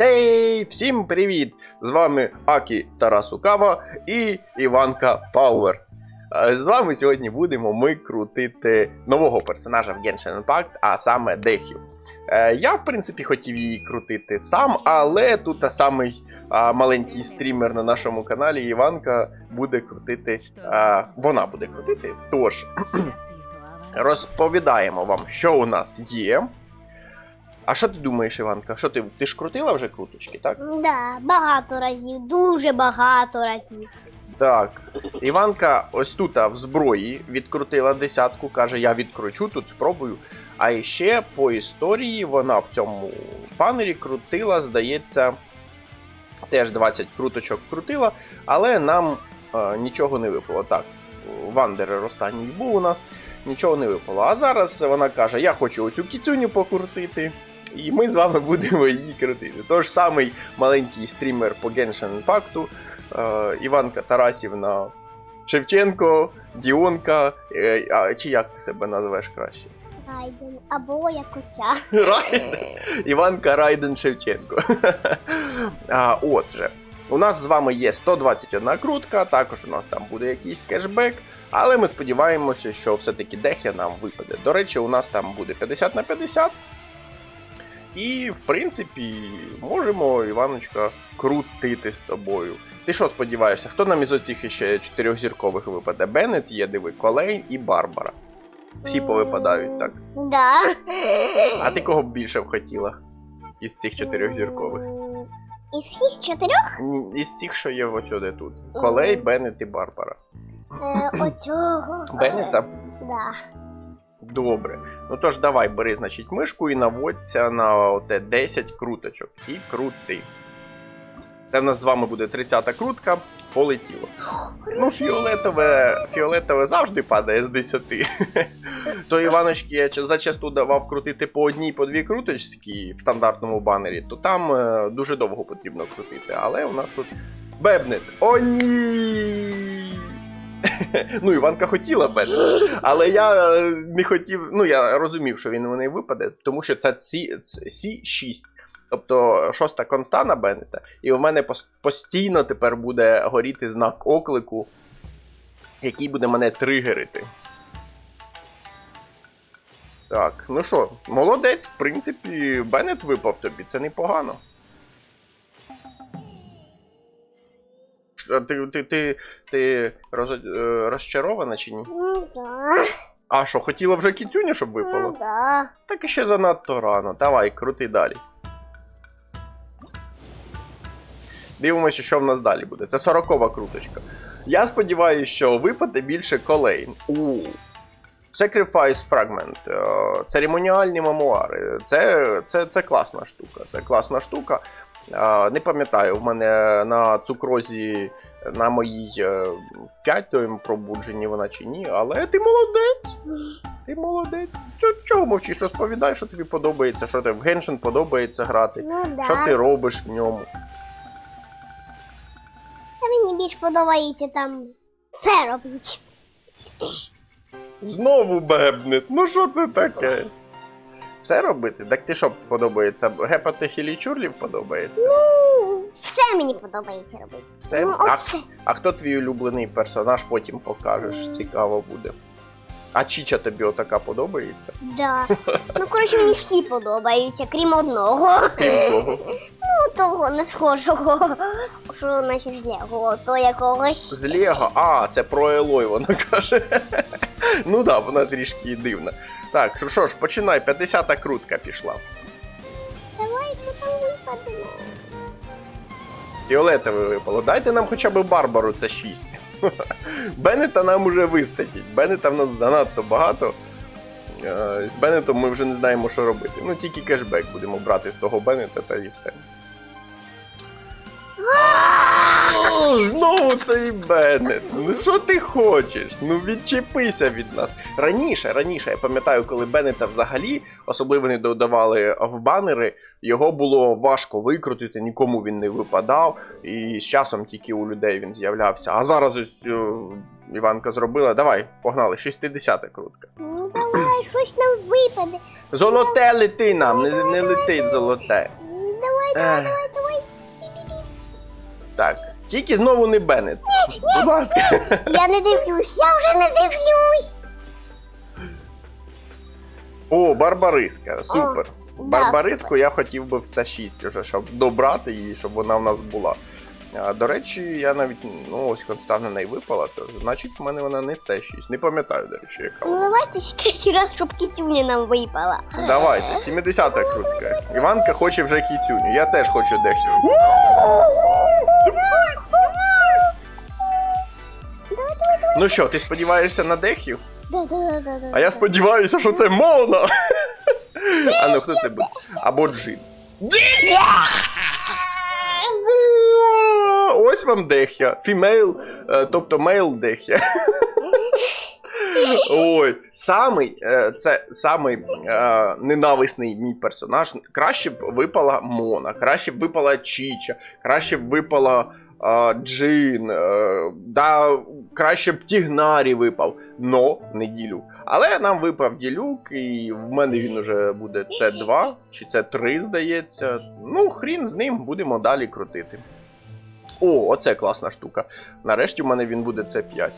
Ей, всім привіт! З вами Акі Тарасукава і Іванка Пауер. Е, З вами сьогодні будемо ми крутити нового персонажа в Genshin Impact, а саме Дехю. Е, Я, в принципі, хотів її крутити сам, але тут самий маленький стрімер на нашому каналі Іванка буде крутити. Вона буде крутити. Тож, розповідаємо вам, що у нас є. А що ти думаєш, Іванка? Що ти, ти ж крутила вже круточки, так? Да, багато разів, дуже багато разів. Так. Іванка ось тут в зброї відкрутила десятку, каже, я відкручу, тут спробую. А ще по історії вона в цьому панері крутила, здається, теж 20 круточок крутила, але нам е, нічого не випало. Так, Вандерер останній був у нас, нічого не випало. А зараз вона каже: Я хочу оцю кіцюню покрутити. І ми з вами будемо її крутити. Тож самий маленький стрімер по Genshin Impact, е, Іванка Тарасівна Шевченко, Діонка. е, а, чи як ти себе називаєш краще? Райден або як оця. Райден. Іванка Райден Шевченко. а, отже, у нас з вами є 121 крутка, також у нас там буде якийсь кешбек, але ми сподіваємося, що все-таки Дехя нам випаде. До речі, у нас там буде 50 на 50. І, в принципі, можемо, Іваночка, крутити з тобою. Ти що сподіваєшся, хто нам із оцих іще чотирьохзіркових випаде? Беннет є, диви, Колейн і Барбара. Всі повипадають, так? Да. А ти кого б більше б хотіла із цих чотирьохзіркових? Із всіх чотирьох Із тих, що є ось тут. Колей, Беннет і Барбара. е, оцього. Беннета? Да. Добре. Ну тож давай, бери, значить, мишку і наводься на оте 10 круточок. І крути. Це в нас з вами буде 30-та крутка, полетіло. Ну, фіолетове, фіолетове завжди падає з 10. То Іваночки я зачасту давав крутити по одній, по дві круточки в стандартному банері, то там е, дуже довго потрібно крутити. Але у нас тут бебнет. О, ні! Ну, Іванка хотіла бебнет, але я е, не хотів. Ну, я розумів, що він у неї випаде, тому що це ці, ц- Сі6. Тобто шоста константа Беннета, і у мене постійно тепер буде горіти знак оклику, який буде мене тригерити. Так, ну що, молодець, в принципі, Беннет випав тобі, це непогано. Ти, ти, ти, ти роз, е, розчарована чи ні? Ну да. А що, хотіла вже кіцюню, щоб випало? Ну да. Так і ще занадто рано. Давай, крути далі. Дивимося, що в нас далі буде. Це 40 круточка. Я сподіваюся, що випаде більше колейн. У. Sacrifice Fragment. е, Церемоніальні мемуари. Це, це, це класна штука. Це класна штука. Е, Не пам'ятаю, в мене на цукрозі на моїй е, п'ятому пробудженні вона чи ні, але ти молодець. Ти молодець. Чо- Чого мовчиш? Розповідай, що тобі подобається, що тобі в Геншин подобається грати, Ну да. що ти робиш в ньому. Та мені більш подобається там це робити. Знову бебнет. Ну що це таке? Все робити? Так ти що подобається? Гепати хілічурлів подобається? Ну, все мені подобається робити. Все? Ну, А, оце. а хто твій улюблений персонаж, потім покажеш, цікаво буде. А Чіча тобі отака подобається? Да. Ну, коротше, мені всі подобаються, крім одного. Ну, того не схожого. Що наче з Лего, то якогось. З Лего. А, це про Елой вона каже. ну да, вона трішки дивна. Так, ну що ж, починай, 50-та крутка пішла. Давай ми там випадемо. Фіолетове випало. Дайте нам хоча б Барбару, це 6. Беннета нам уже вистачить. Беннета в нас занадто багато. Е, З Беннетом ми вже не знаємо, що робити. Ну, тільки кешбек будемо брати з того Беннета та і все. Цей Беннет. Ну що ти хочеш? Ну відчепися від нас. Раніше, раніше, я пам'ятаю, коли Беннета взагалі, особливо не додавали в банери, його було важко викрутити, нікому він не випадав, і з часом тільки у людей він з'являвся. А зараз ось о, Іванка зробила. Давай, погнали, 60-та крутка. Ну давай, щось нам випаде. Золоте лети нам, не, не летить золоте. Ну, Давай, Ех. Так, тільки знову не Беннет. Будь ласка. Я не дивлюсь, я вже не дивлюсь. О, Барбариска, супер. Барбариску я хотів би в це 6 уже, щоб добрати її, щоб вона в нас була. А, До речі, я навіть, ну ось констант на неї випала, то значить в мене вона не це 6. Не пам'ятаю, до речі, яка Ну вона. давайте ще раз, щоб кітюня нам випала. Давайте, 70-та крутка. Іванка хоче вже кітюню. Я теж хочу дехтю. Ну що, ти сподіваєшся на дехю? А я сподіваюся, що це Мона. А ну хто це буде? Або Джин. Ось вам дехя. Фімейл, е, тобто мейл дехя. Ой, самий, е, це самий е, ненависний мій персонаж. Краще б випала Мона, краще б випала Чіча, краще б випала Джин, е, да, краще б Тігнарі випав, но не Ділюк. Але нам випав Ділюк, і в мене він уже буде С2 чи С3, здається. Ну, хрін з ним, будемо далі крутити. О, оце класна штука. Нарешті в мене він буде С5.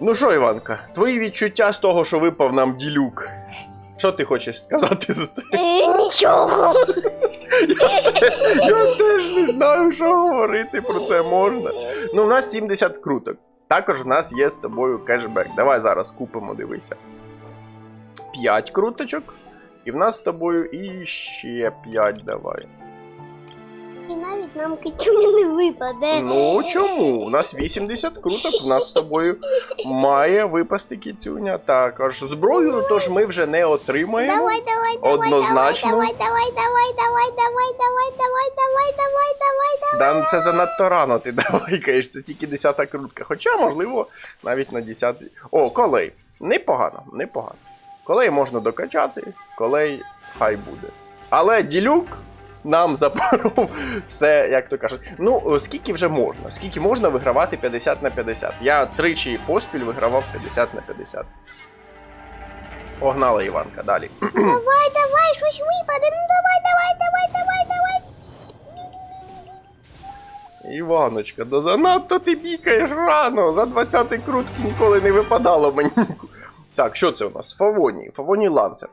Ну що, Іванка, твої відчуття з того, що випав нам ділюк. Що ти хочеш сказати за це? Е, Нічого. Я теж не знаю, що говорити про це можна. Ну, в нас 70 круток. Також в нас є з тобою кешбек. Давай зараз купимо, дивися. 5 круточок. І в нас з тобою іще 5 давай. І навіть нам кітюня не випаде. Ну чому? У нас 80 круток, в нас з тобою має випасти кітюня. Також зброю, тож ми вже не отримаємо. Давай, давай, давай, Однозначно. давай, давай, давай, давай, давай, давай, давай, давай, давай, давай, давай. Да, ну це занадто рано ти давай, кажеш, це тільки 10 крутка. Хоча, можливо, навіть на 10. О, колей. Непогано, непогано. Колей можна докачати, колей хай буде. Але ділюк нам запоров все, як то кажуть. Ну, скільки вже можна? Скільки можна вигравати 50 на 50? Я тричі поспіль вигравав 50 на 50. Погнала Іванка далі. Давай, давай, щось випаде. Ну давай, давай, давай, давай, давай. Іваночка, да занадто ти бікаєш рано. За 20-й крутки ніколи не випадало мені. Так, що це у нас? Фавоні. Фавоні ланцер.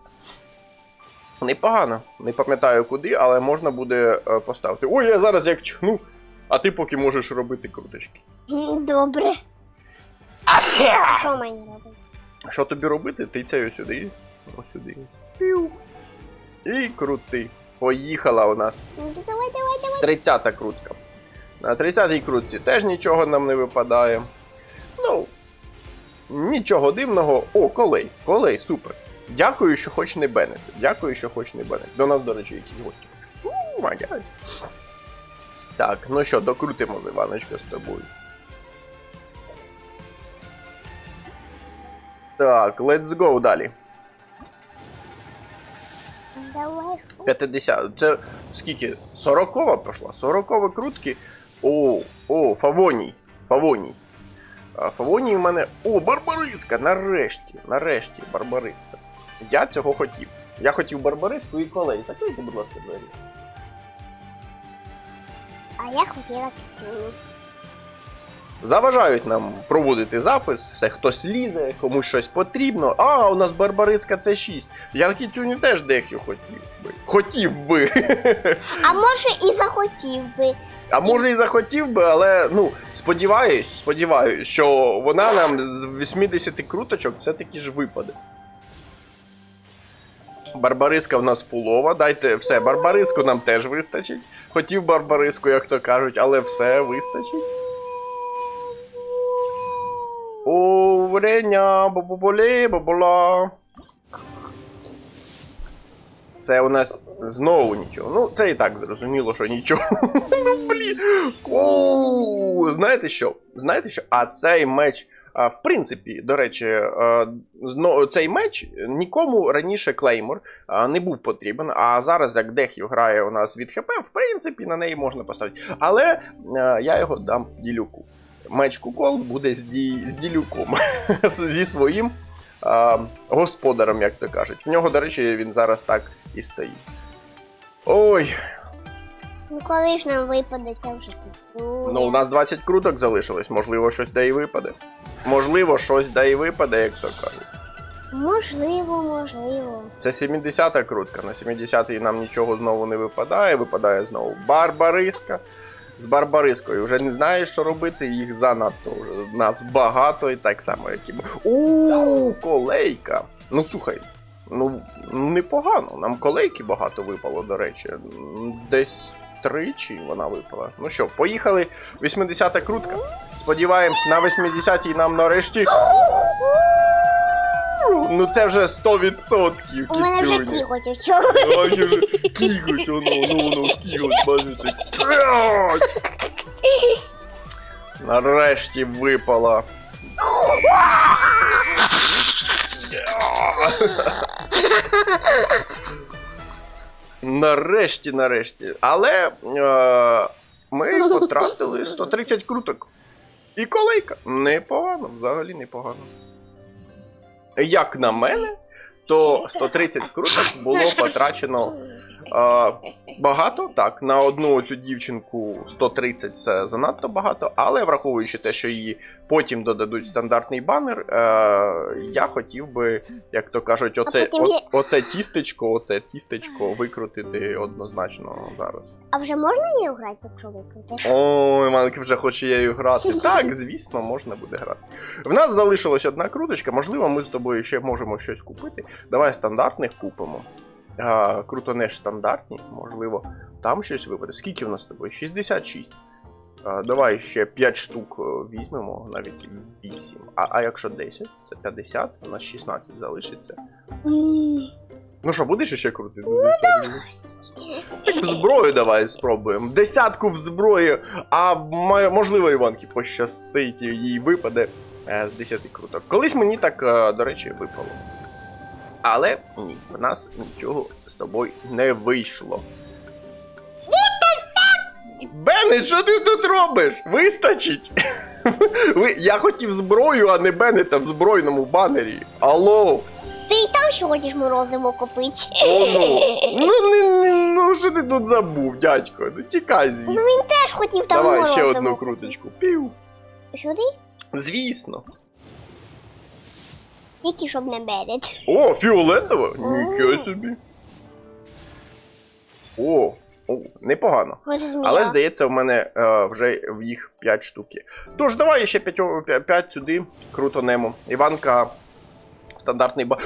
Непогано. Не пам'ятаю куди, але можна буде е, поставити. Ой, я зараз як чхну, а ти поки можеш робити круточки. Добре. Що мені робити? Що тобі робити? Сюди. Ось сюди. Піу. І крути. Поїхала у нас. Ну, Давай, давай, давай. 30-та крутка. На 30-й крутці теж нічого нам не випадає. Ну, нічого дивного. О, колей. Колей, супер. Дякую, що хоч не Беннет. Дякую, що хоч не Беннет. До нас, до речі, якісь гості. Так, ну що, докрутимо Іваночка з тобою. Так, let's go далі. Давай. 50. Це скільки? 40 пішла? 40 крутки. О, о, Фавоній. Фавоній. Фавоній у мене. О, Барбариска! Нарешті, нарешті, Барбариска. Я цього хотів. Я хотів Барбариску і колей. Закрийте, будь ласка, двері. А я хотіла кітюню. Заважають нам проводити запис, все хтось лізе, комусь щось потрібно. А, у нас Барбариска це 6. Я кітюню теж дехю хотів би. Хотів би. А може і захотів би. А може і захотів би, але ну сподіваюсь, сподіваюсь, що вона нам з 80 круточок все-таки ж випаде. Барбариска в нас фулова. Дайте все, барбариску нам теж вистачить. Хотів барбариску, як то кажуть, але все вистачить. О, вреня, бабуболі, бабула. Це у нас знову нічого. Ну, це і так зрозуміло, що нічого. Ну, блін. Знаєте що? Знаєте що? А цей меч, в принципі, до речі, цей меч нікому раніше клеймор не був потрібен. А зараз, як Дехів грає у нас від ХП, в принципі, на неї можна поставити. Але я його дам ділюку. Меч Кукол буде з, ді, з ділюком, зі своїм господарем, як то кажуть. В нього, до речі, він зараз так і стоїть. Ой, Ну коли ж нам випаде ця вже піцу? Ну у нас 20 круток залишилось, можливо, щось да і випаде. Можливо, щось да і випаде, як то кажуть. Можливо, можливо. Це 70-та крутка. На 70-й нам нічого знову не випадає. Випадає знову Барбариска. З Барбарискою вже не знаєш, що робити, їх занадто вже. Нас багато і так само, як і ми. У колейка. Ну слухай, ну непогано. Нам колейки багато випало, до речі. Десь тричі вона випала. Ну що, поїхали. 80-та крутка. Сподіваємось, на 80-й нам нарешті. Ну це вже 100% У мене вже кіцюні. у чому. Вже кіготь, воно, ну воно, кіготь, бачите. Нарешті випала. Нарешті, нарешті. Але е, ми потратили 130 круток. І колейка. Непогано, взагалі непогано. Як на мене, то 130 круток було потрачено а, багато. Так, на одну цю дівчинку 130 це занадто багато, але враховуючи те, що її потім додадуть стандартний банер, е, я хотів би, як то кажуть, оце, потім о- оце тістечко, оце тістечко викрутити однозначно зараз. А вже можна її грати, якщо викрути? Ой, Манки вже хоче нею грати. Так, звісно, можна буде грати. В нас залишилась одна круточка, можливо, ми з тобою ще можемо щось купити. Давай стандартних купимо. А, крутонеш стандартні, можливо, там щось випаде. Скільки в нас з тобою? 66. А, давай ще 5 штук е, візьмемо, навіть 8. А, а якщо 10, це 50, у нас 16 залишиться. Ну що, будеш ще крутити? Так в зброю давай спробуємо. Десятку в зброї, а можливо Іванки пощастить, їй випаде е, з 10 круток. Колись мені так, е, до речі, випало. Але ні, в нас нічого з тобою не вийшло. Беннет, що ти тут робиш? Вистачить! Я хотів зброю, а не Беннета в збройному банері. Алло! Ти і там ще хочеш морозиво купити? О, ну. Ну, не, ну що ти тут забув, дядько? Ну тікай звідси. Ну він теж хотів там Давай морозиво. ще одну круточку. Пів. Сюди? Звісно. Тільки щоб не береть. О, фіолетово? Нічого собі. О, о, непогано. Але здається, в мене е, вже в їх 5 штуки. Тож, давай ще 5, 5 сюди крутонемо. Іванка стандартний ба.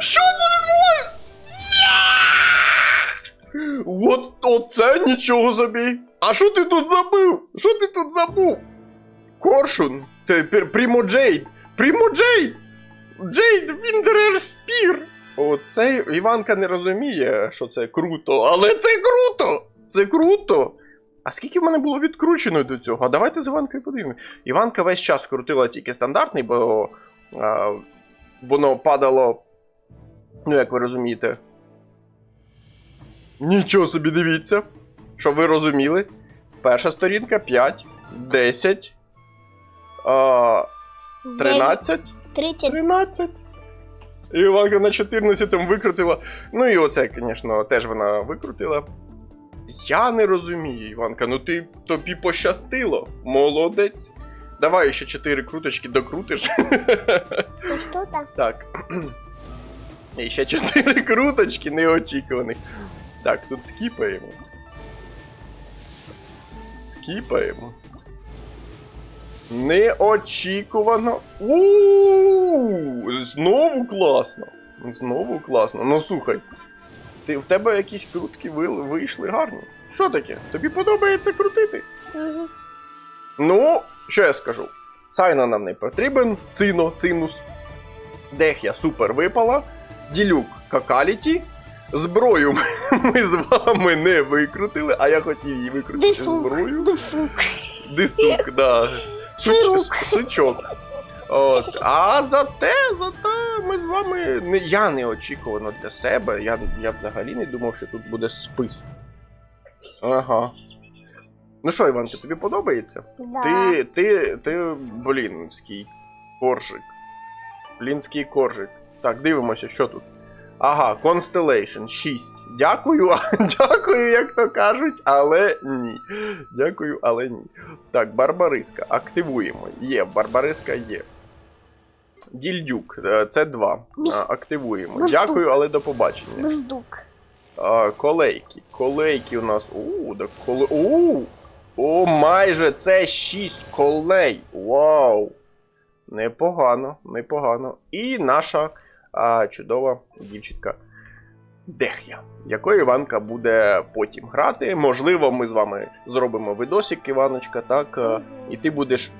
Що це відбувається? От оце нічого собі. А що ти тут забув? Що ти тут забув? Коршун. Тепер Прімо Джейд. Прімо Джейд! Джейд Віндерер Спір! Оце Іванка не розуміє, що це круто, але це круто! Це круто! А скільки в мене було відкручено до цього? А давайте з Іванкою подивимося. Іванка весь час крутила тільки стандартний, бо а, воно падало. Ну, як ви розумієте. Нічого собі дивіться. Щоб ви розуміли. Перша сторінка 5, 10, а, 13. 30. 13. І Іванка на 14 викрутила. Ну і оце, звісно, теж вона викрутила. Я не розумію, Іванка, ну ти тобі пощастило. Молодець. Давай ще 4 круточки докрутиш. Що там? Так. І ще 4 круточки неочікуваних. Так, тут скіпаємо. Скіпаємо. Неочікувано. у Знову класно. Знову класно. Ну слухай. Ти, в тебе якісь крутки ви- вийшли гарні. Що таке? Тобі подобається крутити? Ну, що я скажу? Сайна нам не потрібен, цино, цинус. Дех'я супер випала. Ділюк какаліті. Зброю ми з вами не викрутили, а я хотів її викрутити зброю. Дисук, да. Суч, Сирук. с- сучок. От. А зате, зате ми з вами. Не, я неочікувано для себе. Я, я взагалі не думав, що тут буде спис. Ага. Ну що, Іванка, тобі подобається? Да. Ти, ти, ти, блінський коржик. Блінський коржик. Так, дивимося, що тут. Ага, Constellation 6. Дякую, дякую, як то кажуть, але ні. Дякую, але ні. Так, Барбариска. Активуємо. Є, Барбариска є. Дільдюк, е, це 2. Активуємо. Мисту. Дякую, але до побачення. Буздук. А, колейки. Колейки у нас. У, да коле. У! О, майже це 6 колей. Вау! Непогано, непогано. І наша а, чудова дівчинка Дех'я, якою Іванка буде потім грати. Можливо, ми з вами зробимо видосик, Іваночка, так. І ти будеш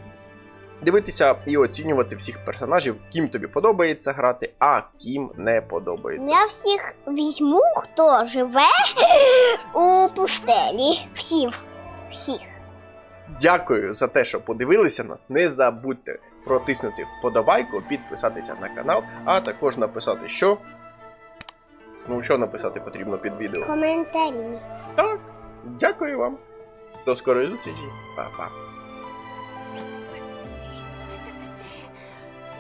дивитися і оцінювати всіх персонажів, ким тобі подобається грати, а ким не подобається. Я всіх візьму, хто живе у пустелі. Всіх. Всіх. Дякую за те, що подивилися нас. Не забудьте протиснути вподобайку, підписатися на канал, а також написати, що. Ну, що написати потрібно під відео. Коментарі. Так, дякую вам. До скорої зустрічі. Па-па.